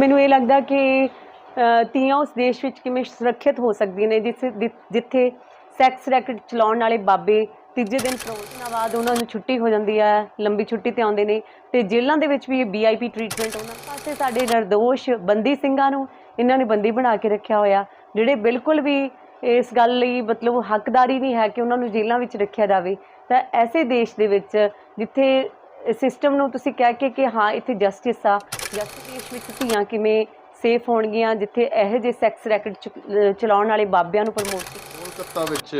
ਮੈਨੂੰ ਇਹ ਲੱਗਦਾ ਕਿ ਅ, ਧੀਆਂ ਉਸ ਦੇਸ਼ ਵਿੱਚ ਕਿਵੇਂ ਸੁਰੱਖਿਅਤ ਹੋ ਸਕਦੀਆਂ ਨੇ ਜਿੱਥੇ ਜਿ- ਜਿੱਥੇ ਸੈਕਸ ਰੈਕਟ ਚਲਾਉਣ ਵਾਲੇ ਬਾਬੇ ਤੀਜੇ ਦਿਨ ਪ੍ਰੋਟੀਨਾਂ ਬਾਅਦ ਉਹਨਾਂ ਨੂੰ ਛੁੱਟੀ ਹੋ ਜਾਂਦੀ ਹੈ ਲੰਬੀ ਛੁੱਟੀ ਤੇ ਆਉਂਦੇ ਨੇ ਤੇ ਜੇਲ੍ਹਾਂ ਦੇ ਵਿੱਚ ਵੀ ਇਹ ਵੀਆਈਪੀ ਟ੍ਰੀਟਮੈਂਟ ਉਹਨਾਂ ਪਾਸੇ ਸਾਡੇ ਨਿਰਦੋਸ਼ ਬੰਦੀ ਸਿੰਘਾਂ ਨੂੰ ਇਹਨਾਂ ਨੇ ਬੰਦੀ ਬਣਾ ਕੇ ਰੱਖਿਆ ਹੋਇਆ ਜਿਹੜੇ ਬਿਲਕੁਲ ਵੀ ਇਸ ਗੱਲ ਲਈ ਮਤਲਬ ਹੱਕਦਾਰੀ ਨਹੀਂ ਹੈ ਕਿ ਉਹਨਾਂ ਨੂੰ ਜੇਲ੍ਹਾਂ ਵਿੱਚ ਰੱਖਿਆ ਜਾਵੇ ਤਾਂ ਐਸੇ ਦੇਸ਼ ਦੇ ਵਿੱਚ ਜਿੱਥੇ ਸਿਸਟਮ ਨੂੰ ਤੁਸੀਂ ਕਹਿ ਕੇ ਕਿ ਹਾਂ, ਇੱਥੇ ਜਸਟਿਸ ਆ। ਜਸਟਿਸ ਦੇਸ਼ ਵਿੱਚ ਧੀਆਂ ਕਿਵੇਂ ਸੇਫ ਹੋਣਗੀਆਂ, ਜਿੱਥੇ ਇਹੋ ਜਿਹੇ ਸੈਕਸ ਰੈਕਟ ਚਲਾਉਣ ਵਾਲੇ ਬਾਬਿਆਂ ਨੂੰ ਪ੍ਰਮੋਟ ਕੋਲਕਾਤਾ ਵਿੱਚ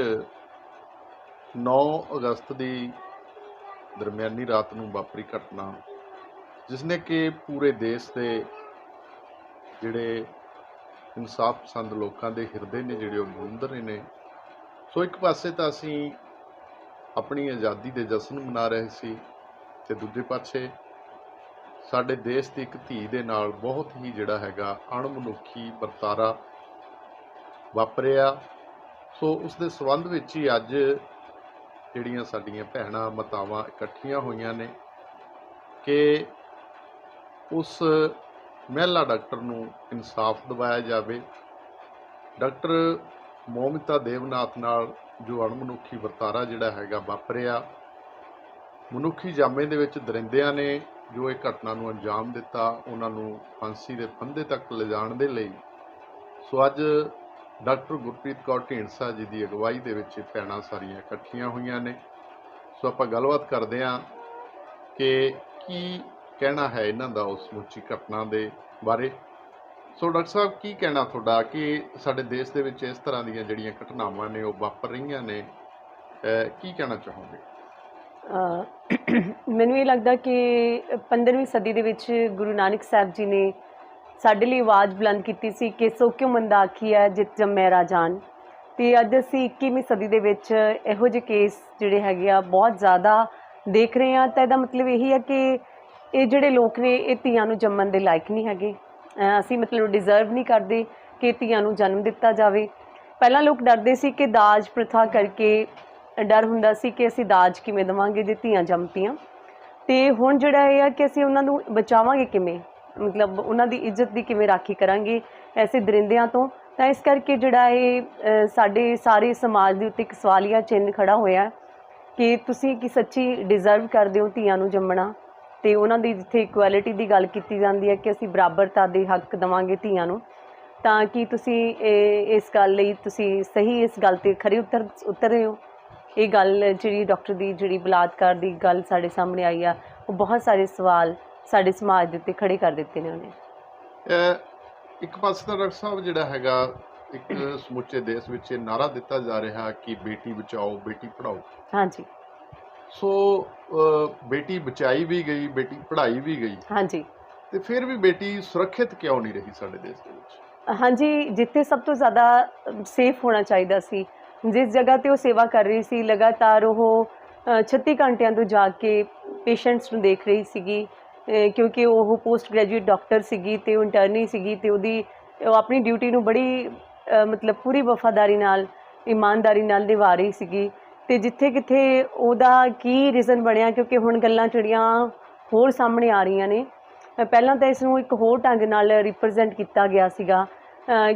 9 ਅਗਸਤ ਦੀ ਦਰਮਿਆਨੀ ਰਾਤ ਨੂੰ ਵਾਪਰੀ ਘਟਨਾ, ਜਿਸ ਨੇ ਕਿ ਪੂਰੇ ਦੇਸ਼ ਦੇ ਜਿਹੜੇ ਇਨਸਾਫ ਪਸੰਦ ਲੋਕਾਂ ਦੇ ਹਿਰਦੇ ਨੇ, ਜਿਹੜੇ ਉਹ ਗੂੰਦ ਰਹੇ ਨੇ। ਸੋ ਇੱਕ ਪਾਸੇ ਤਾਂ ਅਸੀਂ ਆਪਣੀ ਆਜ਼ਾਦੀ ਦੇ ਜਸ਼ਨ ਮਨਾ ਰਹੇ ਸੀ ਤੇ ਦੂਜੇ ਪਾਸੇ ਸਾਡੇ ਦੇਸ਼ ਦੀ ਇੱਕ ਧੀ ਦੇ ਨਾਲ ਬਹੁਤ ਹੀ ਜਿਹੜਾ ਹੈਗਾ ਅਣਮਨੁੱਖੀ ਵਰਤਾਰਾ ਵਾਪਰਿਆ। ਸੋ ਉਸ ਦੇ ਸੰਬੰਧ ਵਿੱਚ ਹੀ ਅੱਜ ਜਿਹੜੀਆਂ ਸਾਡੀਆਂ ਭੈਣਾਂ ਮਾਤਾਵਾਂ ਇਕੱਠੀਆਂ ਹੋਈਆਂ ਨੇ ਕਿ ਉਸ ਮਹਿਲਾ ਡਾਕਟਰ ਨੂੰ ਇਨਸਾਫ ਦਿਵਾਇਆ ਜਾਵੇ। ਡਾਕਟਰ ਮੋਮਿਤਾ ਦੇਵਨਾਥ ਨਾਲ ਜੋ ਅਣਮਨੁੱਖੀ ਵਰਤਾਰਾ ਜਿਹੜਾ ਹੈਗਾ ਵਾਪਰਿਆ ਮਨੁੱਖੀ ਜਾਮੇ ਦੇ ਵਿੱਚ ਦਰਿੰਦਿਆਂ ਨੇ ਜੋ ਇਹ ਘਟਨਾ ਨੂੰ ਅੰਜਾਮ ਦਿੱਤਾ, ਉਹਨਾਂ ਨੂੰ ਫਾਂਸੀ ਦੇ ਫੰਦੇ ਤੱਕ ਲਿਜਾਣ ਦੇ ਲਈ। ਸੋ ਅੱਜ ਡਾਕਟਰ ਗੁਰਪ੍ਰੀਤ ਕੌਰ ਢੀਂਡਸਾ ਜੀ ਦੀ ਅਗਵਾਈ ਦੇ ਵਿੱਚ ਇਹ ਭੈਣਾਂ ਸਾਰੀਆਂ ਇਕੱਠੀਆਂ ਹੋਈਆਂ ਨੇ। ਸੋ ਆਪਾਂ ਗੱਲਬਾਤ ਕਰਦੇ ਹਾਂ ਕਿ ਕੀ ਕਹਿਣਾ ਹੈ ਇਹਨਾਂ ਦਾ ਉਸ ਮੁੱਚੀ ਘਟਨਾ ਦੇ ਬਾਰੇ। ਸੋ ਡਾਕਟਰ ਸਾਹਿਬ, ਕੀ ਕਹਿਣਾ ਤੁਹਾਡਾ? ਕਿ ਸਾਡੇ ਦੇਸ਼ ਦੇ ਵਿੱਚ ਇਸ ਤਰ੍ਹਾਂ ਦੀਆਂ ਜਿਹੜੀਆਂ ਘਟਨਾਵਾਂ ਨੇ, ਉਹ ਵਾਪਰ ਰਹੀਆਂ ਨੇ ਕੀ ਕਹਿਣਾ ਚਾਹੋਗੇ? ਮੈਨੂੰ ਇਹ ਲੱਗਦਾ ਕਿ 15ਵੀਂ ਸਦੀ ਦੇ ਵਿੱਚ ਗੁਰੂ ਨਾਨਕ ਸਾਹਿਬ ਜੀ ਨੇ ਸਾਡੇ ਲਈ ਆਵਾਜ਼ ਬੁਲੰਦ ਕੀਤੀ ਸੀ ਕਿ ਸੋ ਕਿਉਂ ਮੰਦਾ ਆਖੀ ਹੈ ਜਿਤ ਜੰਮੈ ਰਾਜਾਨ। ਤੇ ਅੱਜ ਅਸੀਂ 21ਵੀਂ ਸਦੀ ਦੇ ਵਿੱਚ ਇਹੋ ਜਿਹੇ ਕੇਸ ਜਿਹੜੇ ਹੈਗੇ ਆ, ਬਹੁਤ ਜ਼ਿਆਦਾ ਦੇਖ ਰਹੇ ਹਾਂ। ਤਾਂ ਇਹਦਾ ਮਤਲਬ ਇਹੀ ਹੈ ਕਿ ਇਹ ਜਿਹੜੇ ਲੋਕ ਨੇ, ਇਹ ਧੀਆਂ ਨੂੰ ਜੰਮਣ ਦੇ ਲਾਇਕ ਨਹੀਂ ਹੈਗੇ। ਅਸੀਂ ਮਤਲਬ ਡਿਜ਼ਰਵ ਨਹੀਂ ਕਰਦੇ ਕਿ ਧੀਆਂ ਨੂੰ ਜਨਮ ਦਿੱਤਾ ਜਾਵੇ। ਪਹਿਲਾਂ ਲੋਕ ਡਰਦੇ ਸੀ ਕਿ ਦਾਜ ਪ੍ਰਥਾ ਕਰਕੇ ਡਰ ਹੁੰਦਾ ਸੀ ਕਿ ਅਸੀਂ ਦਾਜ ਕਿਵੇਂ ਦੇਵਾਂਗੇ ਜੇ ਧੀਆਂ ਜੰਮਤੀਆਂ। ਪਈਆਂ ਤੇ ਹੁਣ ਜਿਹੜਾ ਇਹ ਆ ਕਿ ਅਸੀਂ ਉਹਨਾਂ ਨੂੰ ਬਚਾਵਾਂਗੇ ਕਿਵੇਂ? ਮਤਲਬ ਉਹਨਾਂ ਦੀ ਇੱਜ਼ਤ ਦੀ ਕਿਵੇਂ ਰਾਖੀ ਕਰਾਂਗੇ ਐਸੇ ਦਰਿੰਦਿਆਂ ਤੋਂ? ਤਾਂ ਇਸ ਕਰਕੇ ਜਿਹੜਾ ਇਹ ਸਾਡੇ ਸਾਰੇ ਸਮਾਜ ਦੇ ਉੱਤੇ ਇੱਕ ਸਵਾਲੀਆ ਚਿੰਨ੍ਹ ਖੜਾ ਹੋਇਆ ਕਿ ਤੁਸੀਂ ਕੀ ਸੱਚੀ ਡਿਜ਼ਰਵ ਕਰਦੇ ਹੋ ਧੀਆਂ ਨੂੰ ਜੰਮਣਾ? ਤੇ ਉਹਨਾਂ ਦੀ ਜਿੱਥੇ ਇਕੁਐਲਿਟੀ ਦੀ ਗੱਲ ਕੀਤੀ ਜਾਂਦੀ ਹੈ ਕਿ ਅਸੀਂ ਬਰਾਬਰਤਾ ਦੇ ਹੱਕ ਦੇਵਾਂਗੇ ਧੀਆਂ ਨੂੰ, ਤਾਂ ਕਿ ਤੁਸੀਂ ਇਹ- ਇਸ ਗੱਲ ਲਈ ਤੁਸੀਂ ਸਹੀ ਇਸ ਗੱਲ ਤੇ ਖਰੇ ਉਤਰ ਉਤਰ ਰਹੇ ਹੋ? ਇਹ ਗੱਲ ਜਿਹੜੀ ਡਾਕਟਰ ਦੀ ਜਿਹੜੀ ਬਲਾਤਕਾਰ ਦੀ ਗੱਲ ਸਾਡੇ ਸਾਹਮਣੇ ਆਈ ਆ ਉਹ ਬਹੁਤ ਸਾਰੇ ਸਵਾਲ ਸਾਡੇ ਸਮਾਜ ਦੇ ਉੱਤੇ ਖੜੇ ਕਰ ਦਿੱਤੇ ਨੇ ਉਹਨੇ। ਇੱਕ ਪਾਸੇ ਤਾਂ ਡਾਕਟਰ ਸਾਹਿਬ ਜਿਹੜਾ ਹੈਗਾ ਇੱਕ ਸਮੁੱਚੇ ਦੇਸ਼ ਵਿੱਚ ਇਹ ਨਾਰਾ ਦਿੱਤਾ ਜਾ ਰਿਹਾ ਕਿ ਬੇਟੀ ਬਚਾਓ ਬੇਟੀ ਪੜਾਓ ਹਾਂਜੀ। ਸੋ ਬੇਟੀ ਬਚਾਈ ਵੀ ਗਈ ਬੇਟੀ ਪੜ੍ਹਾਈ ਵੀ ਗਈ। ਹਾਂਜੀ। ਤੇ ਫਿਰ ਵੀ ਬੇਟੀ ਸੁਰੱਖਿਅਤ ਕਿਉਂ ਨਹੀਂ ਰਹੀ ਸਾਡੇ ਦੇਸ਼ ਦੇ ਵਿੱਚ? ਹਾਂਜੀ ਜਿੱਥੇ ਸਭ ਤੋਂ ਜ਼ਿਆਦਾ ਸੇਫ ਹੋਣਾ ਚਾਹੀਦਾ ਸੀ ਜਿਸ ਜਗ੍ਹਾ ਤੇ ਉਹ ਸੇਵਾ ਕਰ ਰਹੀ ਸੀ ਲਗਾਤਾਰ ਉਹ ਅ, 36 ਘੰਟਿਆਂ ਤੋਂ ਜਾ ਕੇ ਪੇਸ਼ੈਂਟਸ ਨੂੰ ਦੇਖ ਰਹੀ ਸੀਗੀ ਕਿਉਂਕਿ ਉਹ ਪੋਸਟ ਗ੍ਰੈਜੂਏਟ ਡਾਕਟਰ ਸੀਗੀ ਤੇ ਉਹ ਇੰਟਰਨੀ ਸੀਗੀ ਤੇ ਉਹਦੀ ਉਹ ਆਪਣੀ ਡਿਊਟੀ ਨੂੰ ਬੜੀ ਮਤਲਬ ਪੂਰੀ ਵਫਾਦਾਰੀ ਨਾਲ ਇਮਾਨਦਾਰੀ ਨਾਲ ਨਿਭਾ ਰਹੀ ਸੀਗੀ ਤੇ ਜਿੱਥੇ ਕਿੱਥੇ ਉਹਦਾ ਕੀ ਰੀਜ਼ਨ ਬਣਿਆ ਕਿਉਂਕਿ ਹੁਣ ਗੱਲਾਂ ਜਿਹੜੀਆਂ ਹੋਰ ਸਾਹਮਣੇ ਆ ਰਹੀਆਂ ਨੇ ਪਹਿਲਾਂ ਤਾਂ ਇਸ ਨੂੰ ਇੱਕ ਹੋਰ ਢੰਗ ਨਾਲ ਰਿਪਰੈਜ਼ੈਂਟ ਕੀਤਾ ਗਿਆ ਸੀਗਾ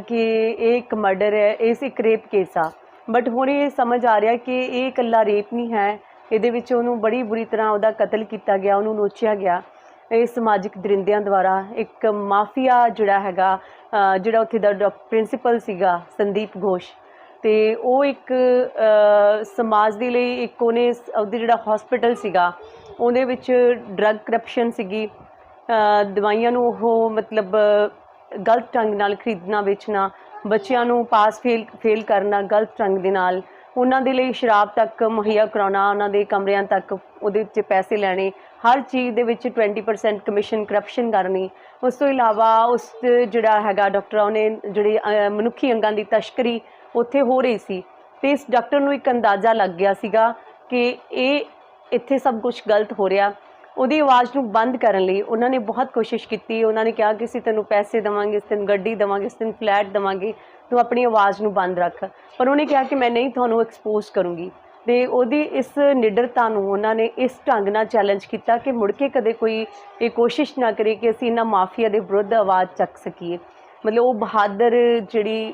ਕਿ ਇਹ ਇੱਕ ਮਰਡਰ ਹੈ ਇਸ ਇੱਕ ਰੇਪ ਕੇਸ ਆ। ਬਟ ਹੁਣ ਇਹ ਸਮਝ ਆ ਰਿਹਾ ਕਿ ਇਹ ਇਕੱਲਾ ਰੇਪ ਨਹੀਂ ਹੈ। ਇਹਦੇ ਵਿੱਚ ਉਹਨੂੰ ਬੜੀ ਬੁਰੀ ਤਰ੍ਹਾਂ ਉਹਦਾ ਕਤਲ ਕੀਤਾ ਗਿਆ, ਉਹਨੂੰ ਨੋਚਿਆ ਗਿਆ। ਇਹ ਸਮਾਜਿਕ ਦਰਿੰਦਿਆਂ ਦੁਆਰਾ ਇੱਕ ਮਾਫੀਆ ਜਿਹੜਾ ਹੈਗਾ ਜਿਹੜਾ ਉੱਥੇ ਦਾ ਪ੍ਰਿੰਸੀਪਲ ਸੀਗਾ, ਸੰਦੀਪ ਘੋਸ਼। ਤੇ ਉਹ ਇੱਕ ਸਮਾਜ ਦੇ ਲਈ ਇੱਕ ਉਹਨੇ ਉਹਦੇ ਜਿਹੜਾ ਹਸਪੀਟਲ ਸੀਗਾ, ਉਹਦੇ ਵਿੱਚ ਡਰੱਗ ਕਰਪਸ਼ਨ ਸੀਗੀ। ਦਵਾਈਆਂ ਨੂੰ ਉਹ ਮਤਲਬ ਗਲਤ ਢੰਗ ਨਾਲ ਖਰੀਦਣਾ, ਵੇਚਣਾ ਬੱਚਿਆਂ ਨੂੰ ਪਾਸ ਫੇਲ ਫੇਲ ਕਰਨਾ ਗਲਤ ਢੰਗ ਦੇ ਨਾਲ, ਉਹਨਾਂ ਦੇ ਲਈ ਸ਼ਰਾਬ ਤੱਕ ਮੁਹੱਈਆ ਕਰਾਉਣਾ, ਉਹਨਾਂ ਦੇ ਕਮਰਿਆਂ ਤੱਕ ਉਹਦੇ 'ਚ ਪੈਸੇ ਲੈਣੇ, ਹਰ ਚੀਜ਼ ਦੇ ਵਿੱਚ 20% ਕਮਿਸ਼ਨ ਕਰਪਸ਼ਨ ਕਰਨੀ, ਉਸ ਤੋਂ ਇਲਾਵਾ ਉਸ ਜਿਹੜਾ ਹੈਗਾ ਡਾਕਟਰਾਂ ਨੇ ਜਿਹੜੇ ਮਨੁੱਖੀ ਅੰਗਾਂ ਦੀ ਤਸਕਰੀ ਉੱਥੇ ਹੋ ਰਹੀ ਸੀ ਤੇ ਇਸ ਡਾਕਟਰ ਨੂੰ ਇੱਕ ਅੰਦਾਜ਼ਾ ਲੱਗ ਗਿਆ ਸੀਗਾ ਕਿ ਇਹ, ਇੱਥੇ ਸਭ ਕੁਝ ਗਲਤ ਹੋ ਰਿਹਾ। ਉਹਦੀ ਆਵਾਜ਼ ਨੂੰ ਬੰਦ ਕਰਨ ਲਈ ਉਹਨਾਂ ਨੇ ਬਹੁਤ ਕੋਸ਼ਿਸ਼ ਕੀਤੀ। ਉਹਨਾਂ ਨੇ ਕਿਹਾ ਕਿ ਅਸੀਂ ਤੈਨੂੰ ਪੈਸੇ ਦੇਵਾਂਗੇ, ਅਸੀਂ ਤੈਨੂੰ ਗੱਡੀ ਦੇਵਾਂਗੇ, ਅਸੀਂ ਤੈਨੂੰ ਫਲੈਟ ਦੇਵਾਂਗੇ, ਤੂੰ ਆਪਣੀ ਆਵਾਜ਼ ਨੂੰ ਬੰਦ ਰੱਖ। ਪਰ ਉਹਨੇ ਕਿਹਾ ਕਿ ਮੈਂ ਨਹੀਂ ਤੁਹਾਨੂੰ ਐਕਸਪੋਜ਼ ਕਰੂੰਗੀ। ਤੇ ਉਹਦੀ ਇਸ ਨਿਡਰਤਾ ਨੂੰ ਉਹਨਾਂ ਨੇ ਇਸ ਢੰਗ ਨਾਲ ਚੈਲੰਜ ਕੀਤਾ ਕਿ ਮੁੜ ਕੇ ਕਦੇ ਕੋਈ ਇਹ ਕੋਸ਼ਿਸ਼ ਨਾ ਕਰੇ ਕਿ ਅਸੀਂ ਇਹਨਾਂ ਮਾਫੀਆ ਦੇ ਵਿਰੁੱਧ ਆਵਾਜ਼ ਚੱਕ ਸਕੀਏ। ਮਤਲਬ ਉਹ ਬਹਾਦਰ ਜਿਹੜੀ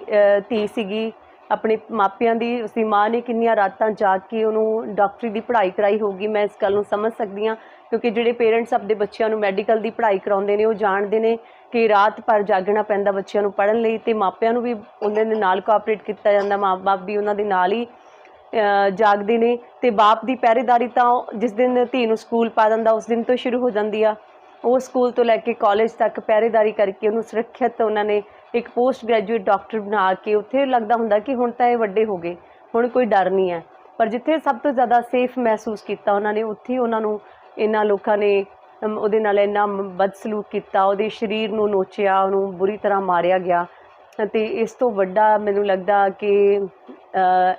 ਧੀ ਸੀਗੀ, ਆਪਣੇ ਮਾਪਿਆਂ ਦੀ, ਉਸਦੀ ਮਾਂ ਨੇ ਕਿੰਨੀਆਂ ਰਾਤਾਂ ਜਾਗ ਕੇ ਉਹਨੂੰ ਡਾਕਟਰੀ ਦੀ ਪੜ੍ਹਾਈ ਕਰਾਈ ਹੋਊਗੀ। ਮੈਂ ਇਸ ਗੱਲ ਨੂੰ ਸਮਝ ਸਕਦੀ ਹਾਂ ਕਿਉਂਕਿ ਜਿਹੜੇ ਪੇਰੈਂਟਸ ਆਪਣੇ ਬੱਚਿਆਂ ਨੂੰ ਮੈਡੀਕਲ ਦੀ ਪੜ੍ਹਾਈ ਕਰਾਉਂਦੇ ਨੇ, ਉਹ ਜਾਣਦੇ ਨੇ ਕਿ ਰਾਤ ਭਰ ਜਾਗਣਾ ਪੈਂਦਾ ਬੱਚਿਆਂ ਨੂੰ ਪੜ੍ਹਨ ਲਈ ਤੇ ਮਾਪਿਆਂ ਨੂੰ ਵੀ ਉਹਨਾਂ ਦੇ ਨਾਲ ਕੋਆਪਰੇਟ ਕੀਤਾ ਜਾਂਦਾ ਮਾਪੇ ਵੀ ਉਹਨਾਂ ਦੇ ਨਾਲ ਹੀ ਜਾਗਦੇ ਨੇ ਤੇ ਬਾਪ ਦੀ ਪਹਿਰੇਦਾਰੀ ਤਾਂ ਜਿਸ ਦਿਨ ਧੀ ਨੂੰ ਸਕੂਲ ਪਾ ਦਿੰਦਾ, ਉਸ ਦਿਨ ਤੋਂ ਸ਼ੁਰੂ ਹੋ ਜਾਂਦੀ ਆ। ਉਹ ਸਕੂਲ ਤੋਂ ਲੈ ਕੇ ਕਾਲਜ ਤੱਕ ਪਹਿਰੇਦਾਰੀ ਕਰਕੇ ਉਹਨੂੰ ਸੁਰੱਖਿਅਤ ਉਹਨਾਂ ਨੇ ਇੱਕ ਪੋਸਟ ਗ੍ਰੈਜੂਏਟ ਡਾਕਟਰ ਬਣਾ ਕੇ ਉੱਥੇ ਲੱਗਦਾ ਹੁੰਦਾ ਕਿ ਹੁਣ ਤਾਂ ਇਹ ਵੱਡੇ ਹੋ ਗਏ, ਹੁਣ ਕੋਈ ਡਰ ਨਹੀਂ ਹੈ। ਪਰ ਜਿੱਥੇ ਸਭ ਤੋਂ ਜ਼ਿਆਦਾ ਸੇਫ ਮਹਿਸੂਸ ਕੀਤਾ ਉਹਨਾਂ ਨੇ, ਉੱਥੇ ਉਹਨਾਂ ਨੂੰ ਇਹਨਾਂ ਲੋਕਾਂ ਨੇ ਉਹਦੇ ਨਾਲ ਇੰਨਾ ਬਦਸਲੂਕ ਕੀਤਾ ਉਹਦੇ ਸਰੀਰ ਨੂੰ ਨੋਚਿਆ ਉਹਨੂੰ ਬੁਰੀ ਤਰ੍ਹਾਂ ਮਾਰਿਆ ਗਿਆ। ਅਤੇ ਇਸ ਤੋਂ ਵੱਡਾ ਮੈਨੂੰ ਲੱਗਦਾ ਕਿ ਅ,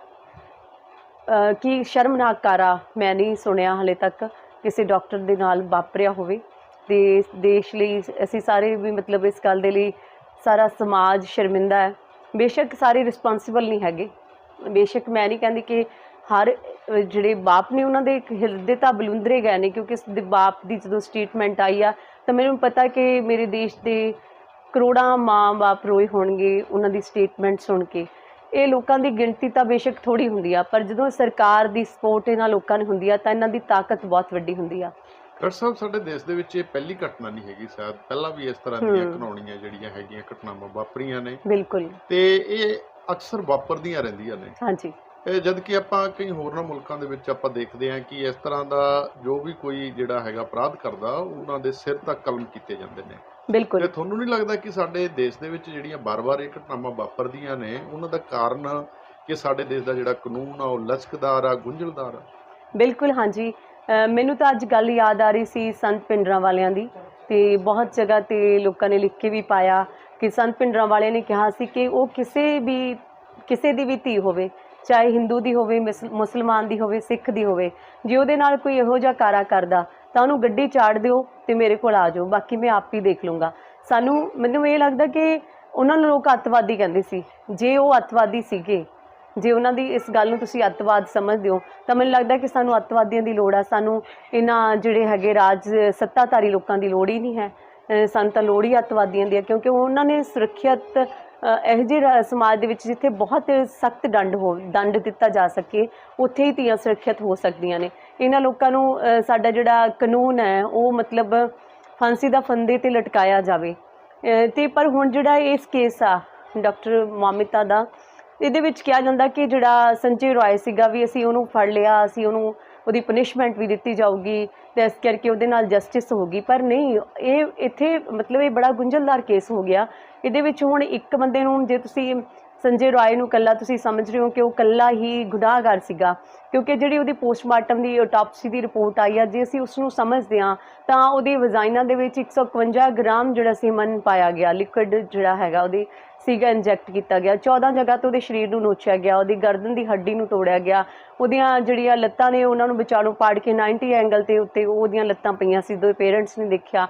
ਸ਼ਰਮਨਾਕ ਕਾਰਾ ਮੈਂ ਨਹੀਂ ਸੁਣਿਆ ਹਾਲੇ ਤੱਕ ਕਿਸੇ ਡਾਕਟਰ ਦੇ ਨਾਲ ਵਾਪਰਿਆ ਹੋਵੇ। ਤੇ ਦੇਸ਼ ਲਈ ਅਸੀਂ ਸਾਰੇ ਵੀ ਮਤਲਬ ਇਸ ਗੱਲ ਦੇ ਲਈ ਸਾਰਾ ਸਮਾਜ ਸ਼ਰਮਿੰਦਾ ਹੈ। ਬੇਸ਼ੱਕ ਸਾਰੇ ਰਿਸਪੌਂਸਿਬਲ ਨਹੀਂ ਹੈਗੇ। ਬੇਸ਼ੱਕ ਮੈਂ ਨਹੀਂ ਕਹਿੰਦੀ ਕਿ ਹਰ ਜਿਹੜੇ ਬਾਪ ਨੇ ਉਹਨਾਂ ਦੇ ਹਿਰਦੇ ਤਾਂ ਬਲੁੰਦਰੇ ਗਏ ਨੇ ਕਿਉਂਕਿ ਇਸ ਦੇ ਬਾਪ ਦੀ ਜਦੋਂ ਸਟੇਟਮੈਂਟ ਆਈ ਆ ਤਾਂ ਮੈਨੂੰ ਪਤਾ ਕਿ ਮੇਰੇ ਦੇਸ਼ ਦੇ ਕਰੋੜਾਂ ਮਾਂ-ਬਾਪ ਰੋਏ ਹੋਣਗੇ ਉਹਨਾਂ ਦੀ ਸਟੇਟਮੈਂਟ ਸੁਣ ਕੇ। ਇਹ ਲੋਕਾਂ ਦੀ ਗਿਣਤੀ ਤਾਂ ਬੇਸ਼ੱਕ ਥੋੜੀ ਹੁੰਦੀ ਆ ਪਰ ਜਦੋਂ ਸਰਕਾਰ ਦੀ ਸਪੋਰਟ ਇਹਨਾਂ ਲੋਕਾਂ ਨੂੰ ਹੁੰਦੀ ਆ ਤਾਂ ਇਹਨਾਂ ਦੀ ਤਾਕਤ ਬਹੁਤ ਵੱਡੀ ਹੁੰਦੀ ਆ। ਡਾਕਟਰ ਸਾਹਿਬ ਸਾਡੇ ਦੇਸ਼ ਦੇ ਵਿੱਚ ਇਹ ਪਹਿਲੀ ਘਟਨਾ ਨਹੀਂ ਹੈਗੀ ਸ਼ਾਇਦ। ਪਹਿਲਾਂ ਵੀ ਇਸ ਤਰ੍ਹਾਂ ਦੀਆਂ। ਘਟਨਾਉਣੀਆਂ ਜਿਹੜੀਆਂ ਹੈਗੀਆਂ ਘਟਨਾਵਾਂ ਵਾਪਰੀਆਂ ਨੇ। ਬਿਲਕੁਲ। ਤੇ ਇਹ ਅਕਸਰ ਵਾਪਰਦੀਆਂ ਰਹਿੰਦੀਆਂ ਨੇ। ਹਾਂਜੀ। ਜਦ ਕਿ ਆਪਾਂ ਕਈ ਹੋਰਨਾਂ ਮੁਲਕਾਂ ਦੇ ਵਿੱਚ ਆਪਾਂ ਦੇਖਦੇ ਹਾਂ ਕਿ ਇਸ ਤਰ੍ਹਾਂ ਦਾ ਜੋ ਵੀ ਕੋਈ ਜਿਹੜਾ ਹੈਗਾ ਅਪਰਾਧ ਕਰਦਾ ਉਹਨਾਂ ਦੇ ਸਿਰ ਤੱਕ ਕਲਮ ਕੀਤੇ ਜਾਂਦੇ ਨੇ। ਬਿਲਕੁਲ। ਤੇ ਤੁਹਾਨੂੰ ਨਹੀਂ ਲੱਗਦਾ ਕਿ ਸਾਡੇ ਦੇਸ਼ ਦੇ ਵਿੱਚ ਜਿਹੜੀਆਂ ਬਾਰ-ਬਾਰ ਇਹ ਘਟਨਾਵਾਂ ਵਾਪਰਦੀਆਂ ਨੇ ਉਹਨਾਂ ਦਾ ਕਾਰਨ ਕਿ ਸਾਡੇ ਦੇਸ਼ ਦਾ ਜਿਹੜਾ ਕਾਨੂੰਨ ਆ ਉਹ ਲਚਕਦਾਰ ਆ ਗੁੰਝਲਦਾਰ ਆ? ਬਿਲਕੁਲ ਹਾਂਜੀ। ਮੈਨੂੰ ਤਾਂ ਅੱਜ ਗੱਲ ਯਾਦ ਆ ਰਹੀ ਸੀ ਸੰਤ ਪਿੰਡਰਾਂ ਵਾਲਿਆਂ ਦੀ। ਤੇ ਬਹੁਤ ਜਗ੍ਹਾ ਤੇ ਲੋਕਾਂ ਨੇ ਲਿਖ ਕੇ ਵੀ ਪਾਇਆ ਕਿ ਸੰਤ ਪਿੰਡਰਾਂ ਵਾਲਿਆਂ ਨੇ ਕਿਹਾ ਸੀ ਕਿ ਉਹ ਕਿਸੇ ਵੀ ਕਿਸੇ ਦੀ ਵੀ ਧੀ ਹੋਵੇ। ਚਾਹੇ ਹਿੰਦੂ ਦੀ ਹੋਵੇ, ਮਿਸ- ਮੁਸਲਮਾਨ ਦੀ ਹੋਵੇ, ਸਿੱਖ ਦੀ ਹੋਵੇ, ਜੇ ਉਹਦੇ ਨਾਲ ਕੋਈ ਇਹੋ ਜਿਹਾ ਕਾਰਾ ਕਰਦਾ, ਤਾਂ ਉਹਨੂੰ ਗੱਡੀ ਚਾੜ ਦਿਓ ਤੇ ਮੇਰੇ ਕੋਲ ਆ ਜਾਓ, ਬਾਕੀ ਮੈਂ ਆਪ ਹੀ ਦੇਖ ਲੂੰਗਾ ਸਾਨੂੰ, ਮੈਨੂੰ ਇਹ ਲੱਗਦਾ ਕਿ ਉਹਨਾਂ ਨੂੰ ਲੋਕ ਅੱਤਵਾਦੀ ਕਹਿੰਦੇ ਸੀ। ਜੇ ਉਹ ਅੱਤਵਾਦੀ ਸੀਗੇ, ਜੇ ਉਹਨਾਂ ਦੀ ਇਸ ਗੱਲ ਨੂੰ ਤੁਸੀਂ ਅੱਤਵਾਦ ਸਮਝਦੇ ਹੋ, ਤਾਂ ਮੈਨੂੰ ਲੱਗਦਾ ਕਿ ਸਾਨੂੰ ਅੱਤਵਾਦੀਆਂ ਦੀ ਲੋੜ ਆ। ਸਾਨੂੰ ਇਹਨਾਂ ਜਿਹੜੇ ਹੈਗੇ ਰਾਜ, ਸੱਤਾਧਾਰੀ ਲੋਕਾਂ ਦੀ ਲੋੜ ਹੀ ਨਹੀਂ ਹੈ। ਸਾਨੂੰ ਤਾਂ ਲੋੜ ਹੀ ਅੱਤਵਾਦੀਆਂ ਦੀ ਹੈ ਕਿਉਂਕਿ ਉਹਨਾਂ ਨੇ ਸੁਰੱਖਿਅਤ ਇਹੋ ਜਿਹੇ ਸਮਾਜ ਦੇ ਵਿੱਚ ਜਿੱਥੇ ਬਹੁਤ ਸਖਤ ਦੰਡ ਹੋ ਦੰਡ ਦਿੱਤਾ ਜਾ ਸਕੇ, ਉੱਥੇ ਹੀ ਧੀਆਂ ਸੁਰੱਖਿਅਤ ਹੋ ਸਕਦੀਆਂ ਨੇ। ਇਹਨਾਂ ਲੋਕਾਂ ਨੂੰ ਸਾਡਾ ਜਿਹੜਾ ਕਾਨੂੰਨ ਹੈ, ਉਹ ਮਤਲਬ ਫਾਂਸੀ ਦਾ ਫੰਦੇ ਤੇ ਲਟਕਾਇਆ ਜਾਵੇ। ਅਹ ਤੇ ਪਰ ਹੁਣ ਜਿਹੜਾ ਇਸ ਕੇਸ ਆ, ਡਾਕਟਰ ਮਾਮਿਤਾ ਦਾ, ਇਹਦੇ ਵਿੱਚ ਕਿਹਾ ਜਾਂਦਾ ਕਿ ਜਿਹੜਾ ਸੰਜੇ ਰਾਏ ਸੀਗਾ ਵੀ ਅਸੀਂ ਉਹਨੂੰ ਫੜ ਲਿਆ, ਅਸੀਂ ਉਹਨੂੰ ਉਹਦੀ ਪਨਿਸ਼ਮੈਂਟ ਵੀ ਦਿੱਤੀ ਜਾਊਗੀ। ਤੇ ਇਸ ਕਰਕੇ ਉਹਦੇ ਨਾਲ ਜਸਟਿਸ ਹੋਗੀ ਪਰ ਨਹੀਂ, ਇਹ ਇੱਥੇ ਮਤਲਬ ਇਹ ਬੜਾ ਗੁੰਝਲਦਾਰ ਕੇਸ ਹੋ ਗਿਆ। ਇਹਦੇ ਵਿੱਚ ਹੁਣ ਇੱਕ ਬੰਦੇ ਨੂੰ ਜੇ ਤੁਸੀਂ ਸੰਜੇ ਰਾਏ ਨੂੰ ਕੱਲਾ ਤੁਸੀਂ ਸਮਝ ਰਹੇ ਹੋ ਕਿ ਉਹ ਕੱਲਾ ਹੀ ਗੁਨਾਹਗਾਰ ਸੀਗਾ, ਕਿਉਂਕਿ ਜਿਹੜੀ ਉਹਦੀ ਪੋਸਟਮਾਰਟਮ ਦੀ ਆਟੋਪਸੀ ਦੀ ਰਿਪੋਰਟ ਆਈ ਆ, ਜੇ ਅਸੀਂ ਉਸ ਨੂੰ ਸਮਝਦੇ ਹਾਂ, ਤਾਂ ਉਹਦੀ ਵਜਾਈਨਾ ਦੇ ਵਿੱਚ 151 ਗ੍ਰਾਮ ਜਿਹੜਾ ਸੀਮਨ ਪਾਇਆ ਗਿਆ ਲਿਕਵਿਡ ਜਿਹੜਾ ਹੈਗਾ ਉਹਦੀ ਸੀਗਾ ਇੰਜੈਕਟ ਕੀਤਾ ਗਿਆ 14 ਜਗ੍ਹਾ ਤੋਂ ਉਹਦੇ ਸਰੀਰ ਨੂੰ ਨੋਚਿਆ ਗਿਆ, ਉਹਦੀ ਗਰਦਨ ਦੀ ਹੱਡੀ ਨੂੰ ਤੋੜਿਆ ਗਿਆ, ਉਹਦੀਆਂ ਜਿਹੜੀਆਂ ਲੱਤਾਂ ਨੇ ਉਹਨਾਂ ਨੂੰ ਵਿਚਾਲੋਂ ਪਾੜ ਕੇ 90 ਐਂਗਲ ਤੇ ਉੱਤੇ ਉਹਦੀਆਂ ਲੱਤਾਂ ਪਈਆਂ ਸੀ, ਦੋ ਪੇਰੈਂਟਸ ਨੇ ਦੇਖਿਆ,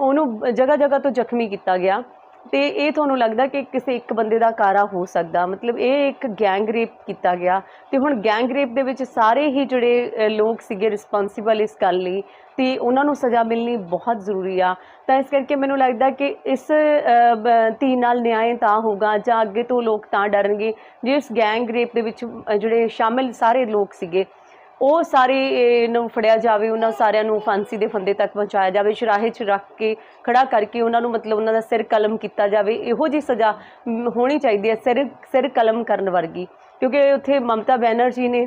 ਉਹਨੂੰ ਜਗ੍ਹਾ ਜਗ੍ਹਾ ਤੋਂ ਜ਼ਖਮੀ ਕੀਤਾ ਗਿਆ। ਤੇ ਇਹ ਤੁਹਾਨੂੰ ਲੱਗਦਾ ਕਿ ਕਿਸੇ ਇੱਕ ਬੰਦੇ ਦਾ ਕਾਰਾ ਹੋ ਸਕਦਾ? ਮਤਲਬ ਇਹ ਇੱਕ ਗੈਂਗ ਰੇਪ ਕੀਤਾ ਗਿਆ ਤੇ ਹੁਣ ਗੈਂਗ ਰੇਪ ਦੇ ਵਿੱਚ ਸਾਰੇ ਹੀ ਜਿਹੜੇ ਲੋਕ ਸੀਗੇ ਰਿਸਪੌਂਸਿਬਲ ਇਸ ਗੱਲ ਲਈ ਤੇ ਉਹਨਾਂ ਨੂੰ ਸਜ਼ਾ ਮਿਲਣੀ ਬਹੁਤ ਜ਼ਰੂਰੀ ਆ। ਤਾਂ ਇਸ ਕਰਕੇ ਮੈਨੂੰ ਲੱਗਦਾ ਕਿ ਇਸ ਧੀ ਨਾਲ ਨਿਆਂ ਤਾਂ ਹੋਗਾ ਜਾਂ ਅੱਗੇ ਤੋਂ ਲੋਕ ਤਾਂ ਡਰਨਗੇ। ਜੇ ਇਸ ਗੈਂਗ ਰੇਪ ਦੇ ਵਿੱਚ ਜਿਹੜੇ ਸ਼ਾਮਿਲ ਸਾਰੇ ਲੋਕ ਸੀਗੇ ਉਹ ਸਾਰੇ, ਇਹ, ਨੂੰ ਫੜਿਆ ਜਾਵੇ, ਉਹਨਾਂ ਸਾਰਿਆਂ ਨੂੰ ਫਾਂਸੀ ਦੇ ਫੰਦੇ ਤੱਕ ਪਹੁੰਚਾਇਆ ਜਾਵੇ ਸ਼ਰਾਹੇ 'ਚ ਰੱਖ ਕੇ ਖੜਾ ਕਰਕੇ ਉਹਨਾਂ ਨੂੰ ਮਤਲਬ ਉਹਨਾਂ ਦਾ ਸਿਰ ਕਲਮ ਕੀਤਾ ਜਾਵੇ, ਇਹੋ ਜੀ ਸਜ਼ਾ ਹੋਣੀ ਚਾਹੀਦੀ ਹੈ, ਸਿਰ ਸਿਰ ਕਲਮ ਕਰਨ ਵਰਗੀ। ਕਿਉਂਕਿ ਉੱਥੇ ਮਮਤਾ ਬੈਨਰਜੀ ਨੇ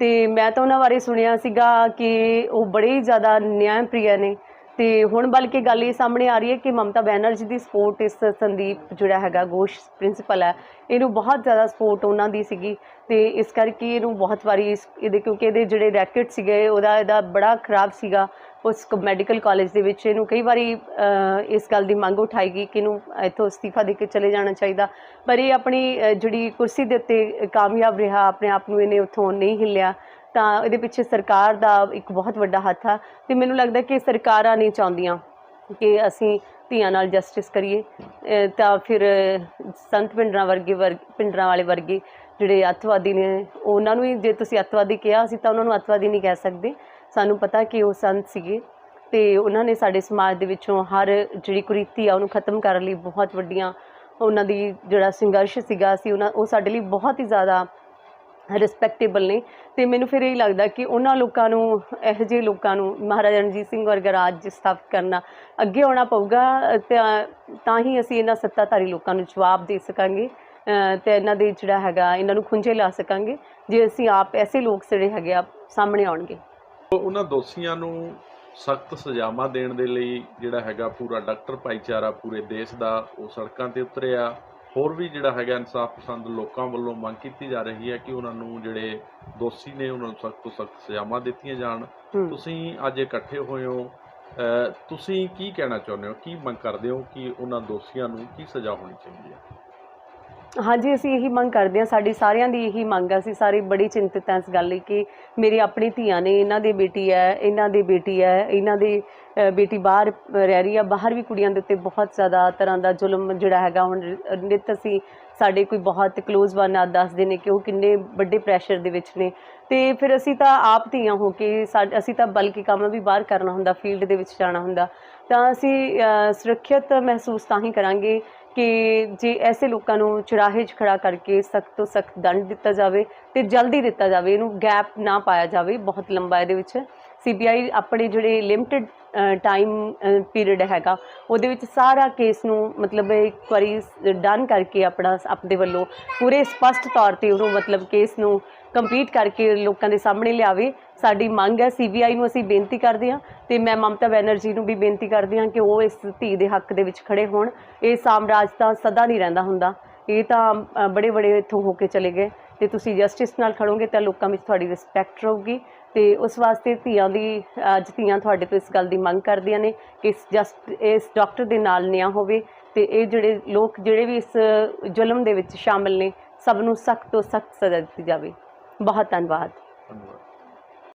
ਤੇ ਮੈਂ ਤਾਂ ਉਹਨਾਂ ਬਾਰੇ ਸੁਣਿਆ ਸੀਗਾ ਕਿ ਉਹ ਬੜੇ ਹੀ ਜ਼ਿਆਦਾ ਨਿਆਂ ਪ੍ਰਿਯ ਨੇ। ਤੇ ਹੁਣ ਬਲਕਿ ਗੱਲ ਇਹ ਸਾਹਮਣੇ ਆ ਰਹੀ ਹੈ ਕਿ ਮਮਤਾ ਬੈਨਰਜੀ ਦੀ ਸਪੋਰਟ ਇਸ ਸੰਦੀਪ ਜਿਹੜਾ ਹੈਗਾ, ਗੋਸ਼ ਪ੍ਰਿੰਸੀਪਲ ਹੈ, ਇਹਨੂੰ ਬਹੁਤ ਜ਼ਿਆਦਾ ਸਪੋਰਟ ਉਹਨਾਂ ਦੀ ਸੀਗੀ ਤੇ ਇਸ ਕਰਕੇ ਇਹਨੂੰ ਬਹੁਤ ਵਾਰੀ ਇਸ- ਇਹਦੇ ਕਿਉਂਕਿ ਇਹਦੇ ਜਿਹੜੇ ਰੈਕਟ ਸੀਗੇ, ਉਹਦਾ ਇਹਦਾ ਬੜਾ ਖਰਾਬ ਸੀਗਾ। ਉਸ ਮੈਡੀਕਲ ਕਾਲਜ ਦੇ ਵਿੱਚ ਇਹਨੂੰ ਕਈ ਵਾਰੀ ਇਸ ਗੱਲ ਦੀ ਮੰਗ ਉਠਾਈ ਗਈ ਕਿ ਇਹਨੂੰ ਇੱਥੋਂ ਅਸਤੀਫਾ ਦੇ ਕੇ ਚਲੇ ਜਾਣਾ ਚਾਹੀਦਾ। ਪਰ ਇਹ ਆਪਣੀ ਜਿਹੜੀ ਕੁਰਸੀ ਦੇ ਉੱਤੇ ਕਾਮਯਾਬ ਰਿਹਾ, ਆਪਣੇ ਆਪ ਨੂੰ ਇਹਨੇ ਉੱਥੋਂ ਨਹੀਂ ਹਿੱਲਿਆ। ਤਾਂ ਇਹਦੇ ਪਿੱਛੇ ਸਰਕਾਰ ਦਾ ਇੱਕ ਬਹੁਤ ਵੱਡਾ ਹੱਥ ਆ ਤੇ ਮੈਨੂੰ ਲੱਗਦਾ ਕਿ ਸਰਕਾਰਾਂ ਨਹੀਂ ਚਾਹੁੰਦੀਆਂ ਕਿ ਅਸੀਂ ਧੀਆਂ ਨਾਲ ਜਸਟਿਸ ਕਰੀਏ। ਤਾਂ ਫਿਰ ਸੰਤ ਪਿੰਡਰਾਂ ਵਰਗੇ ਵਰਗ ਪਿੰਡਰਾਂ ਵਾਲੇ ਵਰਗੇ ਜਿਹੜੇ ਅੱਤਵਾਦੀ ਨੇ, ਉਹਨਾਂ ਨੂੰ ਹੀ ਜੇ ਤੁਸੀਂ ਅੱਤਵਾਦੀ ਕਿਹਾ ਅਸੀਂ ਤਾਂ ਉਹਨਾਂ ਨੂੰ ਅੱਤਵਾਦੀ ਨਹੀਂ ਕਹਿ ਸਕਦੇ। ਸਾਨੂੰ ਪਤਾ ਕਿ ਉਹ ਸੰਤ ਸੀਗੇ ਤੇ ਉਹਨਾਂ ਨੇ ਸਾਡੇ ਸਮਾਜ ਦੇ ਵਿੱਚੋਂ ਹਰ ਜਿਹੜੀ ਕੁਰੀਤੀ ਆ ਉਹਨੂੰ ਖਤਮ ਕਰਨ ਲਈ ਬਹੁਤ ਵੱਡੀਆਂ ਉਹਨਾਂ ਦੀ ਜਿਹੜਾ ਸੰਘਰਸ਼ ਸੀਗਾ ਸੀ ਉਹਨਾਂ, ਉਹ ਸਾਡੇ ਲਈ ਬਹੁਤ ਹੀ ਜ਼ਿਆਦਾ ਰਿਸਪੈਕਟੇਬਲ ਨੇ। ਤੇ ਮੈਨੂੰ ਫਿਰ ਇਹ ਲੱਗਦਾ ਕਿ ਉਹਨਾਂ ਲੋਕਾਂ ਨੂੰ ਇਹੋ ਜਿਹੇ ਲੋਕਾਂ ਨੂੰ ਮਹਾਰਾਜਾ ਰਣਜੀਤ ਸਿੰਘ ਵਰਗਾ ਰਾਜ ਸਥਾਪਿਤ ਕਰਨਾ ਅੱਗੇ ਆਉਣਾ ਪਊਗਾ ਤਾਂ ਹੀ ਅਸੀਂ ਇਹਨਾਂ ਸੱਤਾਧਾਰੀ ਲੋਕਾਂ ਨੂੰ ਜਵਾਬ ਦੇ ਸਕਾਂਗੇ। ਅ, ਤੇ ਇਹਨਾਂ ਦੇ ਜਿਹੜਾ ਹੈਗਾ ਇਹਨਾਂ ਨੂੰ ਖੁੰਝੇ ਲਾ ਸਕਾਂਗੇ ਜੇ ਅਸੀਂ ਆਪ ਐਸੇ ਲੋਕ ਜਿਹੜੇ ਹੈਗੇ ਆ ਸਾਹਮਣੇ ਆਉਣਗੇ। ਉਹਨਾਂ ਦੋਸ਼ੀਆਂ ਨੂੰ ਸਖਤ ਸਜ਼ਾਵਾਂ ਦੇਣ ਦੇ ਲਈ ਜਿਹੜਾ ਹੈਗਾ ਪੂਰਾ ਡਾਕਟਰ ਭਾਈਚਾਰਾ ਪੂਰੇ ਦੇਸ਼ ਦਾ ਉਹ ਸੜਕਾਂ ਤੇ ਉਤਰਿਆ। ਹੋਰ ਵੀ ਜਿਹੜਾ ਹੈਗਾ ਇਨਸਾਫ ਪਸੰਦ ਲੋਕਾਂ ਵੱਲੋਂ ਮੰਗ ਕੀਤੀ ਜਾ ਰਹੀ ਹੈ ਕਿ ਉਹਨਾਂ ਨੂੰ ਜਿਹੜੇ ਦੋਸ਼ੀ ਨੇ ਉਹਨਾਂ ਨੂੰ ਸਖਤ ਤੋਂ ਸਖਤ ਸਜ਼ਾਵਾਂ ਦਿੱਤੀਆਂ ਜਾਣ। ਤੁਸੀਂ ਅੱਜ ਇਕੱਠੇ ਹੋਏ ਹੋ। ਤੁਸੀਂ ਕੀ ਕਹਿਣਾ ਚਾਹੁੰਦੇ ਹੋ? ਕੀ ਮੰਗ ਕਰਦੇ ਹੋ ਕਿ ਉਹਨਾਂ ਦੋਸ਼ੀਆਂ ਨੂੰ ਕੀ ਸਜ਼ਾ ਹੋਣੀ ਚਾਹੀਦੀ ਹੈ? ਹਾਂਜੀ, ਅਸੀਂ ਇਹੀ ਮੰਗ ਕਰਦੇ ਹਾਂ, ਸਾਡੀ ਸਾਰਿਆਂ ਦੀ ਇਹੀ ਮੰਗ ਆ ਅਸੀਂ ਸਾਰੇ ਬੜੀ ਚਿੰਤਤ ਹਾਂ ਇਸ ਗੱਲ ਲਈ ਕਿ ਮੇਰੀ ਆਪਣੀ ਧੀਆਂ ਨੇ, ਇਹਨਾਂ ਦੇ ਬੇਟੀ ਹੈ, ਇਹਨਾਂ ਦੇ ਬੇਟੀ ਹੈ, ਇਹਨਾਂ ਦੇ ਬੇਟੀ ਬਾਹਰ ਰਹਿ ਰਹੀ ਆ ਬਾਹਰ ਵੀ ਕੁੜੀਆਂ ਦੇ ਉੱਤੇ ਬਹੁਤ ਜ਼ਿਆਦਾ ਤਰ੍ਹਾਂ ਦਾ ਜ਼ੁਲਮ ਜਿਹੜਾ ਹੈਗਾ, ਹੁਣ ਨਿਤ ਅਸੀਂ ਸਾਡੇ ਕੋਈ ਬਹੁਤ ক্লোਜ਼ ਵਨ ਆ ਦੱਸਦੇ ਨੇ ਕਿ ਉਹ ਕਿੰਨੇ ਵੱਡੇ ਪ੍ਰੈਸ਼ਰ ਦੇ ਵਿੱਚ ਨੇ। ਤੇ ਫਿਰ ਅਸੀਂ ਤਾਂ ਆਪ ਧੀਆਂ ਹੋ ਕੇ ਸਾ- ਅਸੀਂ ਤਾਂ ਬਲਕਿ ਕੰਮ ਵੀ ਬਾਹਰ ਕਰਨਾ ਹੁੰਦਾ ਫੀਲਡ ਦੇ ਵਿੱਚ ਜਾਣਾ ਹੁੰਦਾ। ਤਾਂ ਅਸੀਂ ਸੁਰੱਖਿਅਤ ਮਹਿਸੂਸ ਤਾਂ ਹੀ ਕਰਾਂਗੇ ਕਿ ਜੇ ਐਸੇ ਲੋਕਾਂ ਨੂੰ ਚੁਰਾਹੇ 'ਚ ਖੜਾ ਕਰਕੇ ਸਖਤ ਤੋਂ ਸਖਤ ਦੰਡ ਦਿੱਤਾ ਜਾਵੇ ਤੇ ਜਲਦੀ ਦਿੱਤਾ ਜਾਵੇ, ਇਹਨੂੰ ਗੈਪ ਨਾ ਪਾਇਆ ਜਾਵੇ, ਬਹੁਤ ਲੰਬਾ ਇਹਦੇ ਵਿੱਚ। ਸੀਬੀਆਈ ਆਪਣੇ ਜਿਹੜੇ ਲਿਮਟਿਡ ਟਾਈਮ ਪੀਰੀਅਡ ਹੈਗਾ, ਉਹਦੇ ਵਿੱਚ ਸਾਰਾ ਕੇਸ ਨੂੰ ਮਤਲਬ ਇੱਕ ਵਾਰੀ ਡਨ ਕਰਕੇ ਆਪਣਾ ਆਪਣੇ ਵੱਲੋਂ ਪੂਰੇ ਸਪਸ਼ਟ ਤੌਰ ਤੇ ਉਹਨੂੰ ਮਤਲਬ ਕੇਸ ਨੂੰ ਕੰਪਲੀਟ ਕਰਕੇ ਲੋਕਾਂ ਦੇ ਸਾਹਮਣੇ ਲਿਆਵੇ। ਸਾਡੀ ਮੰਗ ਹੈ ਸੀਬੀਆਈ ਨੂੰ ਅਸੀਂ ਬੇਨਤੀ ਕਰਦੇ ਹਾਂ ਤੇ ਮੈਂ ਮਮਤਾ ਬੈਨਰਜੀ ਨੂੰ ਵੀ ਬੇਨਤੀ ਕਰਦੀ ਹਾਂ ਕਿ ਉਹ ਇਸ ਧੀ ਦੇ ਹੱਕ ਦੇ ਵਿੱਚ ਖੜੇ ਹੋਣ। ਇਹ ਸਾਮਰਾਜ ਤਾਂ ਸਦਾ ਨਹੀਂ ਰਹਿੰਦਾ ਹੁੰਦਾ। ਇਹ ਤਾਂ ਬੜੇ ਬੜੇ ਇੱਥੋਂ ਹੋ ਕੇ ਚਲੇ ਗਏ ਤੇ ਤੁਸੀਂ ਜਸਟਿਸ ਨਾਲ ਖੜੋਗੇ ਤਾਂ ਲੋਕਾਂ ਵਿੱਚ ਤੁਹਾਡੀ ਰਿਸਪੈਕਟ ਰਹੂਗੀ। ਤੇ ਉਸ ਵਾਸਤੇ ਧੀਆਂ ਦੀ, ਅੱਜ ਧੀਆਂ ਤੁਹਾਡੇ ਤੋਂ ਇਸ ਗੱਲ ਦੀ ਮੰਗ ਕਰਦੀਆਂ ਨੇ ਕਿ ਇਸ ਜਸਟ ਇਸ ਡਾਕਟਰ ਦੇ ਨਾਲ ਨਿਆਂ ਹੋਵੇ ਤੇ ਇਹ ਜਿਹੜੇ ਲੋਕ, ਜਿਹੜੇ ਵੀ ਇਸ ਜ਼ੁਲਮ ਦੇ ਵਿੱਚ ਸ਼ਾਮਲ ਨੇ, ਸਭ ਨੂੰ ਸਖਤ ਤੋਂ ਸਖਤ ਸਜ਼ਾ ਦਿੱਤੀ ਜਾਵੇ। ਬਹੁਤ ਧੰਨਵਾਦ।